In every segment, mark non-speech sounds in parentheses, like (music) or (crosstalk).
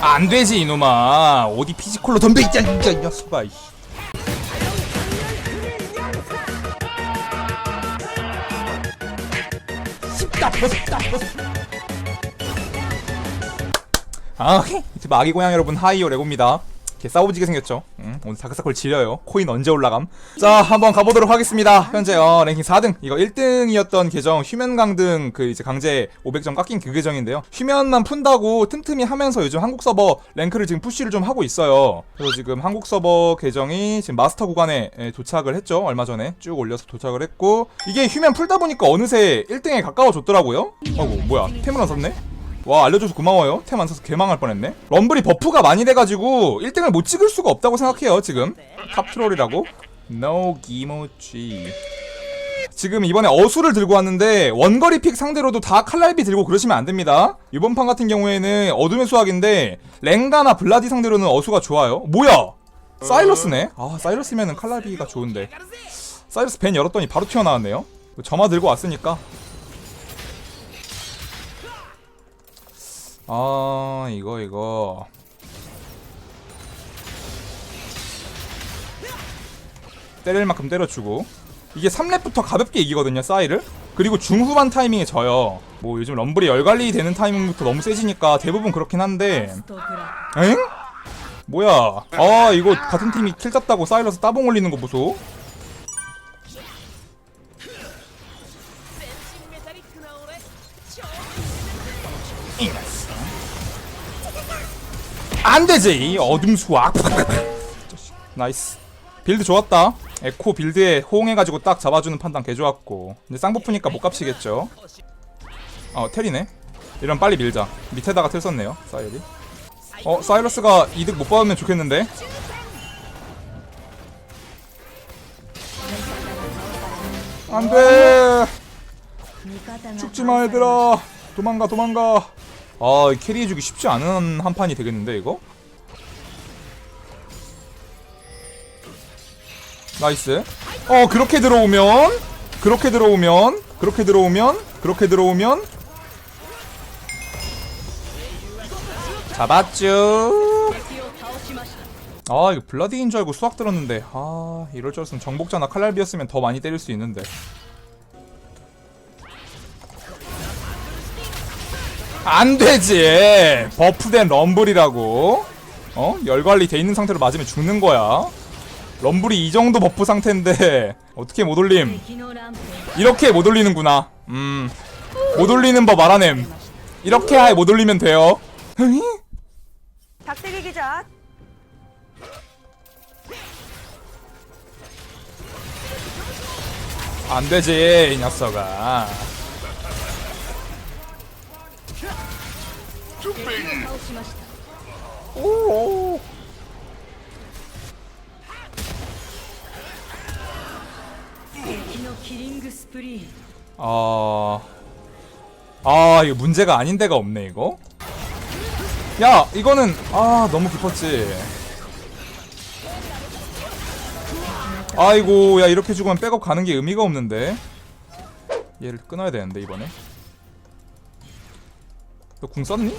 아, 안 되지 이놈아 어디 피지컬로 덤벼 있자 진짜 이 녀석아 이씨. 씹다 벗다 벗. 아 오케이 유튜브 고양이 여러분 하이요 레고입니다. 개 싸우지게 생겼죠. 응, 오늘 다크사클 지려요. 코인 언제 올라감? 자 한번 가보도록 하겠습니다. 현재 어, 랭킹 4등. 이거 1등이었던 계정 휴면 강등 그 이제 강제 500점 깎인 그 계정인데요. 휴면만 푼다고 틈틈이 하면서 요즘 한국 서버 랭크를 지금 푸시를 좀 하고 있어요. 그래서 지금 한국 서버 계정이 지금 마스터 구간에 예, 도착을 했죠. 얼마 전에 쭉 올려서 도착을 했고 이게 휴면 풀다 보니까 어느새 1등에 가까워졌더라고요. 어이구 뭐야. 템을 안 샀네 와 알려줘서 고마워요. 템 안 사서 개망할 뻔했네. 럼블이 버프가 많이 돼가지고 1등을 못 찍을 수가 없다고 생각해요 지금. 탑 트롤이라고. No 기모치 지금 이번에 어수를 들고 왔는데 원거리 픽 상대로도 다 칼날비 들고 그러시면 안 됩니다. 이번 판 같은 경우에는 어둠의 수학인데 랭가나 블라디 상대로는 어수가 좋아요. 뭐야? 사일러스네? 아 사일러스면은 칼날비가 좋은데. 사일러스 벤 열었더니 바로 튀어나왔네요. 점화 들고 왔으니까 아 이거 이거. 때릴 만큼 때려주고. 이게 3렙부터 가볍게 이기거든요 싸이를. 그리고 중후반 타이밍에 져요. 뭐 요즘 럼블이 열관리 되는 타이밍부터 너무 세지니까 대부분 그렇긴 한데. 엥? 뭐야? 아 이거 같은 팀이 킬 짰다고 싸이러서 따봉 올리는 거 보소. 안 되지. 어둠 수확. 나이스. 빌드 좋았다. 에코 빌드에 호응해가지고 딱 잡아주는 판단 개 좋았고. 이제 쌍부프니까 못 값이겠죠. 어 텔이네. 이런 빨리 밀자. 밑에다가 텔 썼네요. 사이리. 어 사이러스가 이득 못 받으면 좋겠는데. 안돼. 죽지마 얘들아. 도망가 도망가. 아 캐리해주기 쉽지 않은 한 판이 되겠는데 이거? 나이스. 어 그렇게 들어오면 그렇게 들어오면 그렇게 들어오면 그렇게 들어오면. 잡았쥬. 아 이거 블라디인 줄 알고 수학 들었는데. 아 이럴 줄 알았으면 정복자나 칼날비였으면 더 많이 때릴 수 있는데. 안 되지. 버프된 럼블이라고. 어? 열 관리 돼 있는 상태로 맞으면 죽는 거야. 럼블이 이 정도 버프 상태인데 어떻게 못 올림? 이렇게 못 올리는구나. 음. 못 올리는 법 알아냄. 이렇게 아예 못 올리면 돼요. 닭대기 기자. 안 되지, 이 녀석아. 준비. 아, 아 이거 문제가 아닌 데가 없네 이거. 야 이거는 아 너무 깊었지. 아이고 야 이렇게 죽으면 백업 가는 게 의미가 없는데. 얘를 끊어야 되는데 이번에. 너 궁 썼니?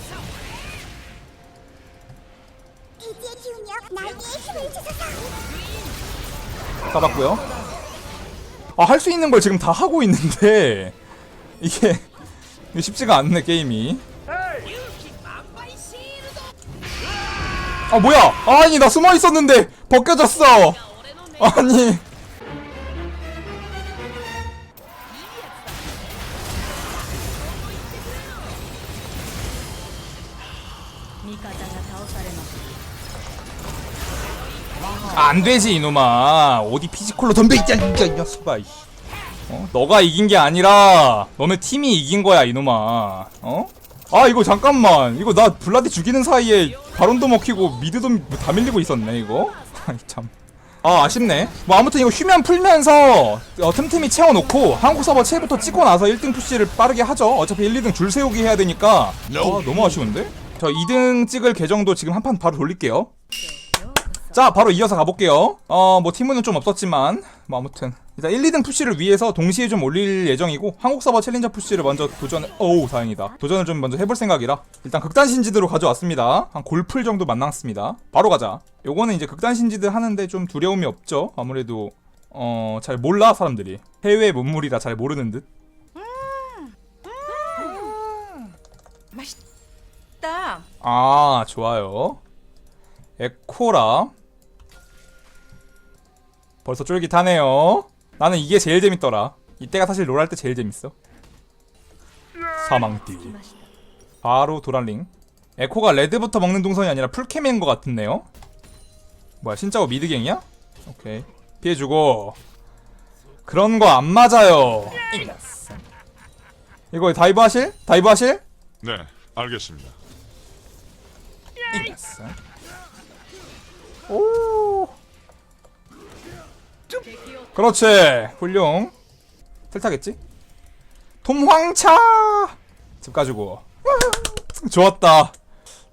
이지의 기운이여 나에게 힘을 주소서 잡았고요. 아 할 수 있는 걸 지금 다 하고 있는데 (laughs) 이게 쉽지가 않네 게임이. 아 뭐야? 아니 나 숨어 있었는데 벗겨졌어. 아니. 안 되지 이놈아. 어디 피지컬로 덤벼 있자 이 녀석아. 이. 어? 너가 이긴 게 아니라 너네 팀이 이긴 거야 이놈아. 어? 아 이거 잠깐만. 이거 나 블라디 죽이는 사이에 바론도 먹히고 미드도 다 밀리고 있었네 이거. (laughs) 아이 참. 아 아쉽네. 뭐 아무튼 이거 휴면 풀면서 어, 틈틈이 채워놓고 한국 서버 채부터 찍고 나서 1등 푸시를 빠르게 하죠. 어차피 1, 2등 줄 세우기 해야 되니까. 아 너무 아쉬운데? 저 2등 찍을 계정도 지금 한 판 바로 돌릴게요. 자 바로 이어서 가볼게요. 어 뭐 팀은 좀 없었지만 뭐 아무튼. 일단 1, 2등 푸시를 위해서 동시에 좀 올릴 예정이고 한국 서버 챌린저 푸시를 먼저 도전 어우 다행이다. 도전을 좀 먼저 해볼 생각이라. 일단 극단 신지드로 가져왔습니다. 한 골풀 정도 만났습니다. 바로 가자. 요거는 이제 극단 신지드 하는데 좀 두려움이 없죠? 아무래도 어 잘 몰라 사람들이. 해외 문물이라 잘 모르는 듯. 맛있다. 아, 좋아요. 에코라. 벌써 쫄깃하네요. 나는 이게 제일 재밌더라. 이때가 사실 롤 할 때 제일 재밌어. 사망띠. 바로 도랄링. 에코가 레드부터 먹는 동선이 아니라 풀캠인 것 같은데요? 뭐야, 진짜고 미드갱이야? 오케이. 피해주고. 그런 거 안 맞아요. 이거 다이브 하실? 다이브 하실? 네, 알겠습니다. 오. 그렇지. 훌륭. 틀타겠지? 톰황차. 집 가지고. (laughs) 좋았다.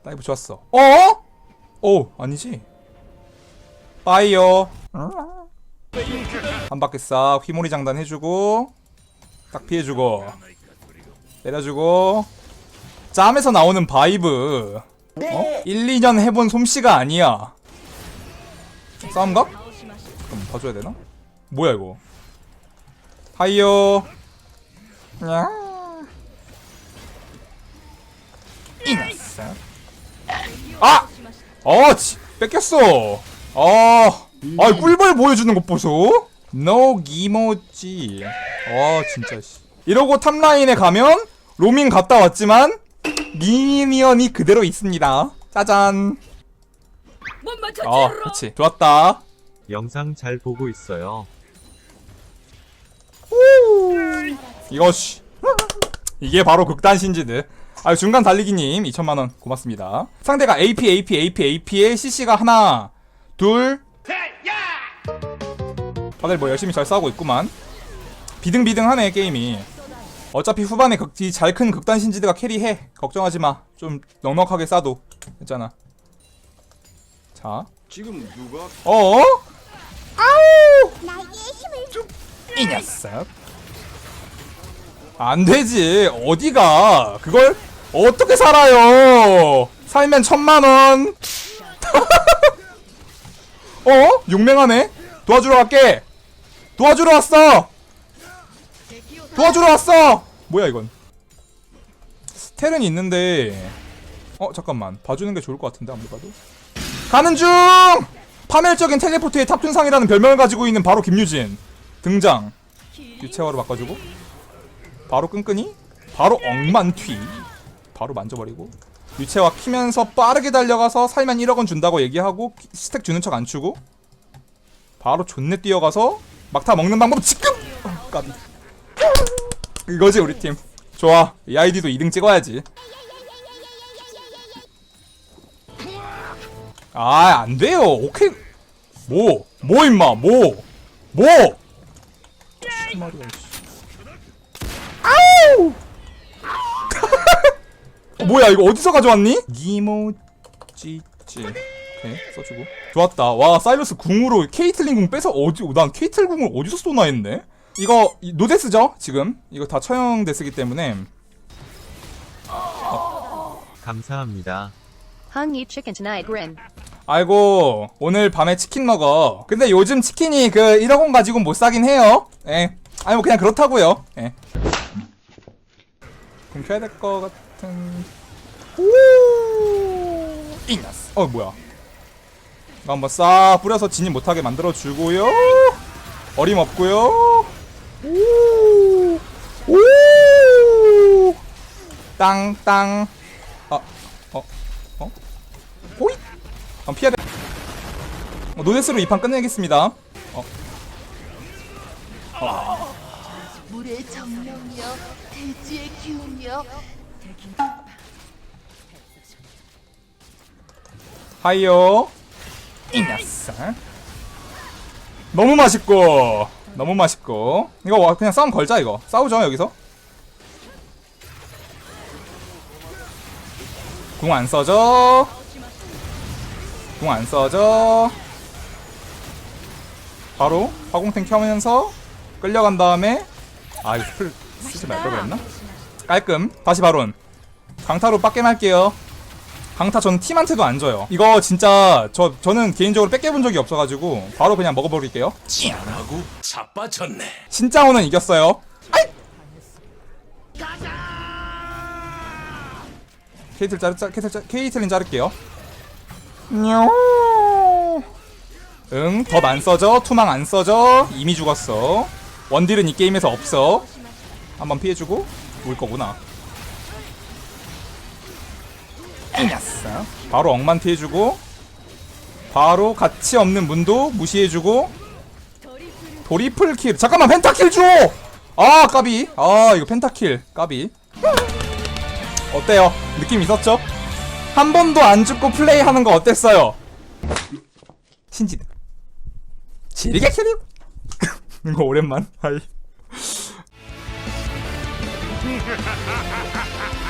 다이브 좋았어. 어? 오, 아니지. 파이어. 한 바퀴 싹 휘몰이 장단 해주고 딱 피해주고 때려주고 짬에서 나오는 바이브 어? 1, 2년 해본 솜씨가 아니야 싸움각? 그럼 봐줘야 되나? 뭐야 이거 하이요 아! 어, 치, 뺏겼어. 어, 아, 꿀벌 보여주는 것 보소. 노 기모지. 어, 진짜 씨. 이러고 탑라인에 가면 로밍 갔다 왔지만 미니언이 그대로 있습니다. 짜잔. 못 맞춰 어, 그렇지. 좋았다. 영상 잘 보고 있어요. 이것이 이게 바로 극단 신지드. 아 중간 달리기님 2천만 원 고맙습니다. 상대가 AP AP AP AP에 CC가 하나 둘. 다들 뭐 열심히 잘 싸우고 있구만. 비등비등하네 게임이. 어차피 후반에 극, 잘큰 극단 신지드가 캐리해. 걱정하지 마. 좀 넉넉하게 싸도 괜찮아. 자. 지금 누가 어? 나 줘. 이 녀석. 안 되지. 어디가? 그걸 어떻게 살아요? 살면 천만 원. (laughs) 어? 용맹하네. 도와주러 갈게. 도와주러 왔어. 도와주러 왔어. 뭐야 이건? 텔은 있는데. 어 잠깐만. 봐주는 게 좋을 것 같은데 아무리 봐도. 가는 중. 파멸적인 텔레포트의 탑tun상이라는 별명을 가지고 있는 바로 김유진. 등장. 유채화로 바꿔주고. 바로 끈끈이. 바로 억만튀 바로 만져버리고. 유채화 키면서 빠르게 달려가서 살면 1억원 준다고 얘기하고 스택 주는 척 안 추고. 바로 존내 뛰어가서 막타 먹는 방법 지금! 어, (laughs) 까비. 이거지 우리 팀. 좋아. 이 아이디도 2등 찍어야지 아 안 돼요. 오케이. 뭐? 뭐 임마? 뭐? 뭐? 아우! (laughs) 어, 뭐야 이거 어디서 가져왔니? 니모찌찌. 오케이 써주고. 좋았다. 와 사이러스 궁으로 케이틀린 궁 빼서 어디 난 케이틀 궁을 어디서 쏘나 했네? 이거 이- 노데스죠? 지금? 이거 다 처형 데스기 때문에. 감사합니다. Hung eat chicken tonight, Grin. 아이고 오늘 밤에 치킨 먹어. 근데 요즘 치킨이 그 1억 원 가지고 못 사긴 해요. 예. 아니 뭐 그냥 그렇다고요. 예. 그럼 켜야 될 것 같은. 오! 이나스. 어 뭐야. 이거 한번 싹 뿌려서 진입 못하게 만들어 주고요. 어림없고요. 오오! 땅땅 어, 피해야 돼. 어, 노데스로 이판 끝내겠습니다. 어. 물의 정령이여 대지의 기운이여 하이요. 이 녀석. 너무 맛있고. 너무 맛있고. 이거 와, 그냥 싸움 걸자 이거. 싸우죠 여기서. 궁 안 써져. 궁 안 써져. 바로 화공탱 켜면서 끌려간 다음에 아 이거 풀 쓰지 말걸 그랬나? 깔끔 다시 바론 강타로 빡겜 할게요 강타 저는 팀한테도 안 줘요 이거 진짜 저, 저는 개인적으로 뺏겨본 적이 없어가지고 바로 그냥 먹어버릴게요 찌하고 자빠졌네. 신짜오는 이겼어요 아이! 케이틀 자르 자, 케이틀 자, 케이틀린 자를게요 응, 덧안 써져, 투망 안 써져, 이미 죽었어. 원딜은 이 게임에서 없어. 한번 피해주고 울 거구나. 이겼어. 바로 억만 피해주고, 바로 가치 없는 문도 무시해주고, 도리플 킬. 잠깐만 펜타킬 줘. 아 까비. 아 이거 펜타킬 까비. 어때요? 느낌 있었죠? 한 번도 안 죽고 플레이하는 거 어땠어요? 신지드. 지리게 캐리. (laughs) 이거 오랜만. 하이. (laughs)